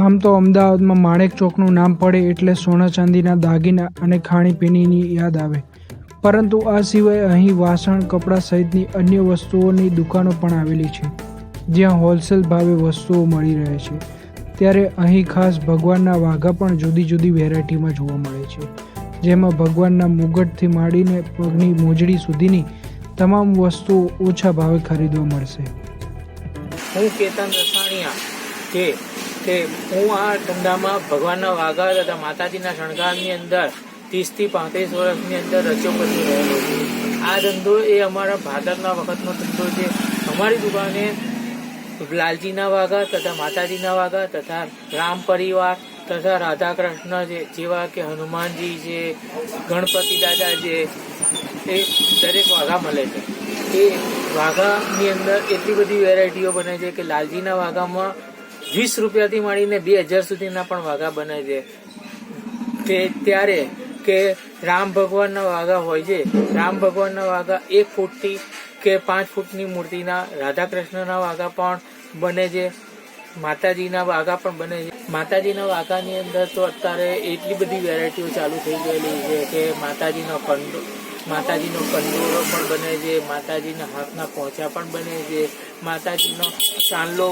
આમ તો અમદાવાદમાં માણેક ચોકનું નામ પડે એટલે સોના ચાંદીના દાગીના અને ખાણીપીણીની યાદ આવે. પરંતુ આ સિવાય અહીં વાસણ, કપડાં સહિતની અન્ય વસ્તુઓની દુકાનો પણ આવેલી છે, જ્યાં હોલસેલ ભાવે વસ્તુઓ મળી રહે છે. ત્યારે અહીં ખાસ ભગવાનના વાઘા પણ જુદી જુદી વેરાયટીમાં જોવા મળે છે, જેમાં ભગવાનના મુગટથી માંડીને પગની મોજડી સુધીની તમામ વસ્તુઓ ઓછા ભાવે ખરીદવા મળશે. હું કેતન રસાણિયા કે કે હું આ ધંધામાં ભગવાનના વાઘા તથા માતાજીના શણગારની અંદર ત્રીસથી પાંત્રીસ વર્ષની અંદર રચ્યો બચ્યો રહેલો છું. આ ધંધો એ અમારા ભાદરના વખતનો ધંધો છે. અમારી દુકાને લાલજીના વાઘા તથા માતાજીના વાઘા તથા રામ પરિવાર તથા રાધા કૃષ્ણ છે, જેવા કે હનુમાનજી છે, ગણપતિ દાદા છે, એ દરેક વાઘા મળે છે. એ વાઘાની અંદર એટલી બધી વેરાયટીઓ બને છે કે લાલજીના વાઘામાં વીસ રૂપિયાથી માંડીને બે હજાર સુધીના પણ વાઘા બને છે. તે ત્યારે કે રામ ભગવાનના વાઘા હોય છે. રામ ભગવાનના વાઘા એક ફૂટથી કે પાંચ ફૂટની મૂર્તિના રાધા કૃષ્ણના વાઘા પણ બને છે. માતાજીના વાઘા પણ બને છે. માતાજીના વાઘાની અંદર તો અત્યારે એટલી બધી વેરાયટીઓ ચાલુ થઈ ગયેલી છે કે માતાજીનો કંડો માતાજીનો કંદોરો પણ બને છે, માતાજીના હાથના પોચા પણ બને છે, માતાજીનો ચાંદલો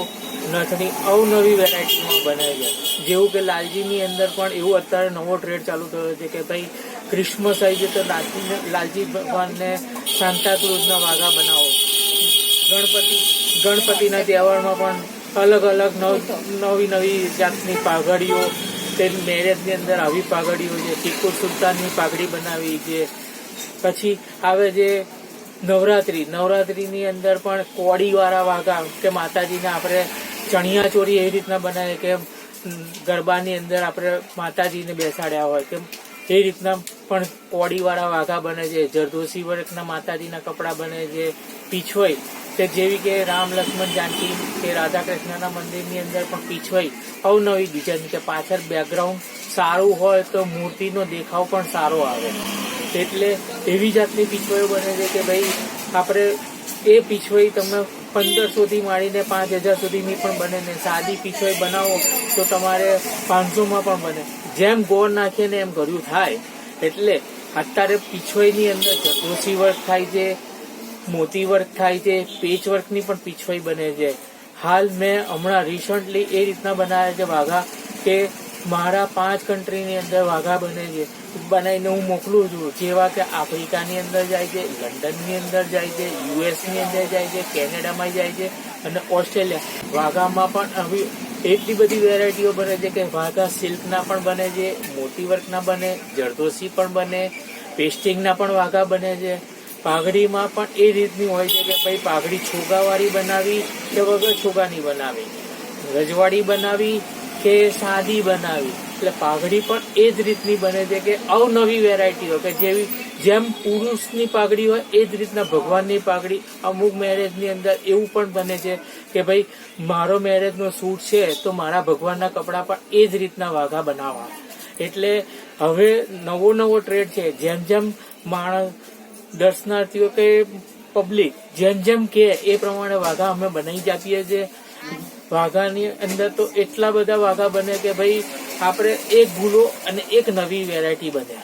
નથણી અવનવી વેરાયટીમાં બને છે. જેવું કે લાલજીની અંદર પણ એવું અત્યારે નવો ટ્રેડ ચાલુ થયો છે કે ભાઈ ક્રિસમસ આવી છે તો લાલજી લાલજી ભગવાનને સાંતાક્રુઝના વાઘા બનાવો. ગણપતિ ગણપતિના તહેવારમાં પણ અલગ અલગ નવ નવી જાતની પાઘડીઓ, તે મેરેજની અંદર આવી પાઘડીઓ છે ટીકુ સુલતાનની પાઘડી બનાવી છે પછી આવે જે નવરાત્રી. નવરાત્રીની અંદર પણ કોડીવાળા વાઘા કે માતાજીને આપણે ચણિયા ચોરી એવી રીતના બનાવીએ કે ગરબાની અંદર આપણે માતાજીને બેસાડ્યા હોય કે એ રીતના પણ કોડીવાળા વાઘા બને છે. જરદોશી વર્ગના માતાજીના કપડાં બને છે. પીછોઈ કે જેવી કે રામ, લક્ષ્મણ, જાનકી કે રાધા કૃષ્ણના મંદિરની અંદર પણ પીછોઈ. અવનવી ડિઝાઇન કે પાછળ બેકગ્રાઉન્ડ સારું હોય તો મૂર્તિનો દેખાવ પણ સારો આવે. એટલે એવી જાતની પીછોઈ બને છે કે ભાઈ, આપણે એ પીછવાઈ તમે પંદરસોથી માંડીને પાંચ હજાર સુધીની પણ બને ને સાદી પીછવાઈ બનાવો તો તમારે પાંચસોમાં પણ બને. જેમ ગોળ નાખીએ ને એમ ગળ્યું થાય. એટલે અત્યારે પીછવાઈની અંદર જરદોશી વર્ક થાય છે, મોતી વર્ક થાય છે, પેચ વર્કની પણ પીછવાઈ બને છે. હાલ મેં હમણાં રિસન્ટલી એ રીતના બનાવ્યા છે વાઘા કે મારા પાંચ કન્ટ્રીની અંદર વાઘા બને છે. બનાવીને હું મોકલું છું. જેવા કે આફ્રિકાની અંદર જાય છે, લંડનની અંદર જાય છે, યુએસની અંદર જાય છે, કેનેડામાં જાય છે અને ઓસ્ટ્રેલિયા. વાઘામાં પણ આવી એટલી બધી વેરાયટીઓ બને છે કે વાઘા સિલ્કના પણ બને છે, મોતી વર્કના બને, જરદોશી પણ બને, પેસ્ટિંગના પણ વાઘા બને છે. પાઘડીમાં પણ એ રીતની હોય છે કે ભાઈ પાઘડી છોગાવાળી બનાવી કે વગર છોગાની બનાવી. રજવાડી બનાવી કે સાદી બનાવી. એટલે પાઘડી પણ એ જ રીતની બને છે કે અવનવી વેરાયટીઓ કે જેવી જેમ પુરુષની પાઘડી હોય એ જ રીતના ભગવાનની પાઘડી અમુક મેરેજની અંદર એવું પણ બને છે કે ભાઈ મારો મેરેજનો સૂટ છે તો મારા ભગવાનના કપડાં પણ એ જ રીતના વાઘા બનાવવા. એટલે હવે નવો નવો ટ્રેડ છે. જેમ જેમ માણસ દર્શનાર્થીઓ કે પબ્લિક જેમ જેમ કે એ પ્રમાણે વાઘા અમે બનાવી જ આપીએ છીએ. વાઘાની અંદર તો એટલા બધા વાઘા બને કે ભાઈ, આપણે એક ભૂલો અને એક નવી વેરાયટી બને